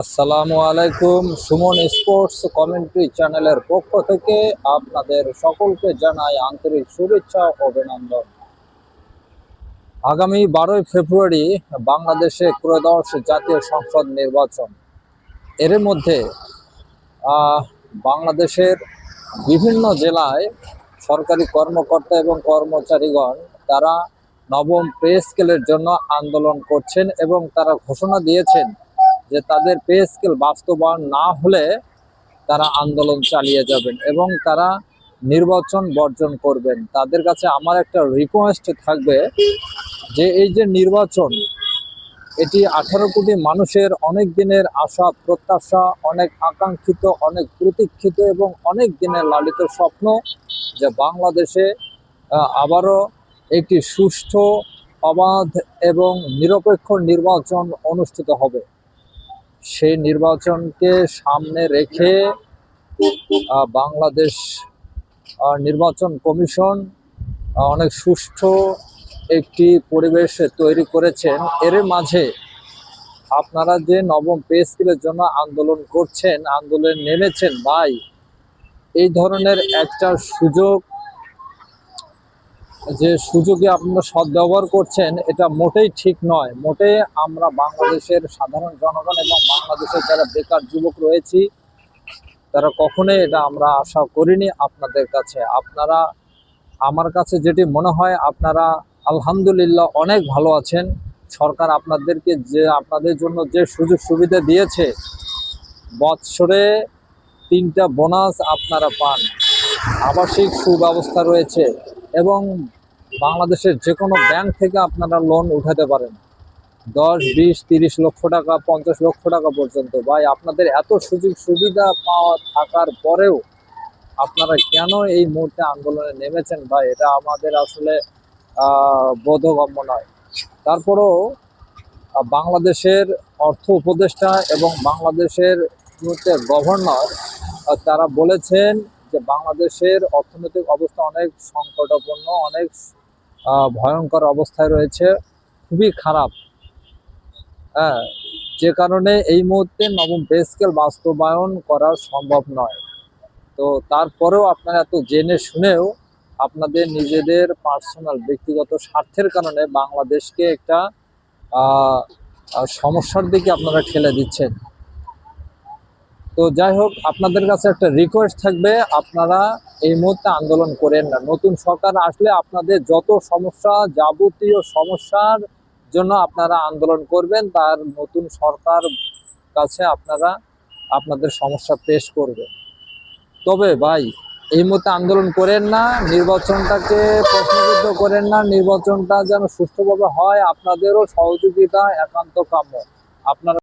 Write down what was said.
আসসালামু আলাইকুম Suman sports commentary চ্যানেলের পক্ষ থেকে আপনাদের সকলকে জানাই আন্তরিক শুভেচ্ছা অভিনন্দন। আগামী বারোই ফেব্রুয়ারি বাংলাদেশে ত্রয়োদশ জাতীয় সংসদ নির্বাচন। এর মধ্যে বাংলাদেশের বিভিন্ন জেলায় সরকারি কর্মকর্তা এবং কর্মচারীগণ তারা নবম পে স্কেলের জন্য আন্দোলন করছেন এবং তারা ঘোষণা দিয়েছেন যে তাদের পে স্কেল বাস্তবায়ন না হলে তারা আন্দোলন চালিয়ে যাবেন এবং তারা নির্বাচন বর্জন করবেন। তাদের কাছে আমার একটা রিকোয়েস্ট থাকবে যে এই যে নির্বাচন, এটি আঠারো কোটি মানুষের অনেক দিনের আশা, প্রত্যাশা, অনেক আকাঙ্ক্ষিত, অনেক প্রতীক্ষিত এবং অনেক দিনের লালিত স্বপ্ন যে বাংলাদেশে আবারও একটি সুষ্ঠু, অবাধ এবং নিরপেক্ষ নির্বাচন অনুষ্ঠিত হবে। সেই নির্বাচনকে সামনে রেখে বাংলাদেশ নির্বাচন কমিশন অনেক সুষ্ঠু একটি পরিবেশ তৈরি করেছেন। এর মাঝে আপনারা যে নবম পে স্কেলের জন্য আন্দোলন করছেন, আন্দোলনে নেমেছেন ভাই, এই ধরনের একটা সুযোগ যে সুযোগে আপনারা সদ্ব্যবহার করছেন, এটা মোটেই ঠিক নয়। মোটে আমরা বাংলাদেশের সাধারণ জনগণ এবং বাংলাদেশের যারা বেকার যুবক রয়েছি, তারা কখনোই এটা আমরা আশা করিনি আপনাদের কাছে। আপনারা, আমার কাছে যেটি মনে হয়, আপনারা আলহামদুলিল্লাহ অনেক ভালো আছেন। সরকার আপনাদেরকে যে, আপনাদের জন্য যে সুযোগ সুবিধা দিয়েছে, বৎসরে তিনটা বোনাস আপনারা পান। আবাসিক সুব্যবস্থা রয়েছে। এবং বাংলাদেশের যে কোনো ব্যাংক থেকে আপনারা লোন উঠাতে পারেন। দশ, বিশ, তিরিশ লক্ষ টাকা, পঞ্চাশ লক্ষ টাকা পর্যন্ত। ভাই, আপনাদের এত সুযোগ সুবিধা পাওয়া থাকার পরেও আপনারা কেন এই মুহূর্তে আন্দোলনে নেমেছেন? ভাই, এটা আমাদের আসলে বোধগম্য নয়। তারপরেও বাংলাদেশের অর্থ উপদেষ্টা এবং বাংলাদেশের গভর্নর তারা বলেছেন যে বাংলাদেশের অর্থনৈতিক অবস্থা অনেক সংকটাপন্ন অনেক ভয়ঙ্কর অবস্থায় রয়েছে, খুবই খারাপ। হ্যাঁ যে কারণে এই মুহূর্তে নবম পে স্কেল বাস্তবায়ন করা সম্ভব নয়। তো তারপরেও আপনারা এত জেনে শুনেও আপনাদের নিজেদের পার্সোনাল, ব্যক্তিগত স্বার্থের কারণে বাংলাদেশকে একটা সমস্যার দিকে আপনারা ঠেলে দিচ্ছেন। তো যাই হোক, আপনাদের কাছে একটা রিকোয়েস্ট থাকবে, আপনারা এই মুহূর্তে আন্দোলন করেন না। নতুন সরকার আসলে আপনাদের যত সমস্যা, যাবতীয় সমস্যার জন্য আপনারা আন্দোলন করবেন, তার নতুন সরকার কাছে আপনারা আপনাদের সমস্যা পেশ করবেন। তবে ভাই, এই মুহূর্তে আন্দোলন করেন না, নির্বাচনটাকে প্রশ্নবিদ্ধ করেন না, নির্বাচনটা যেন সুষ্ঠুভাবে হয়, আপনাদেরও সহযোগিতা, একান্ত কাম্য। আপনারা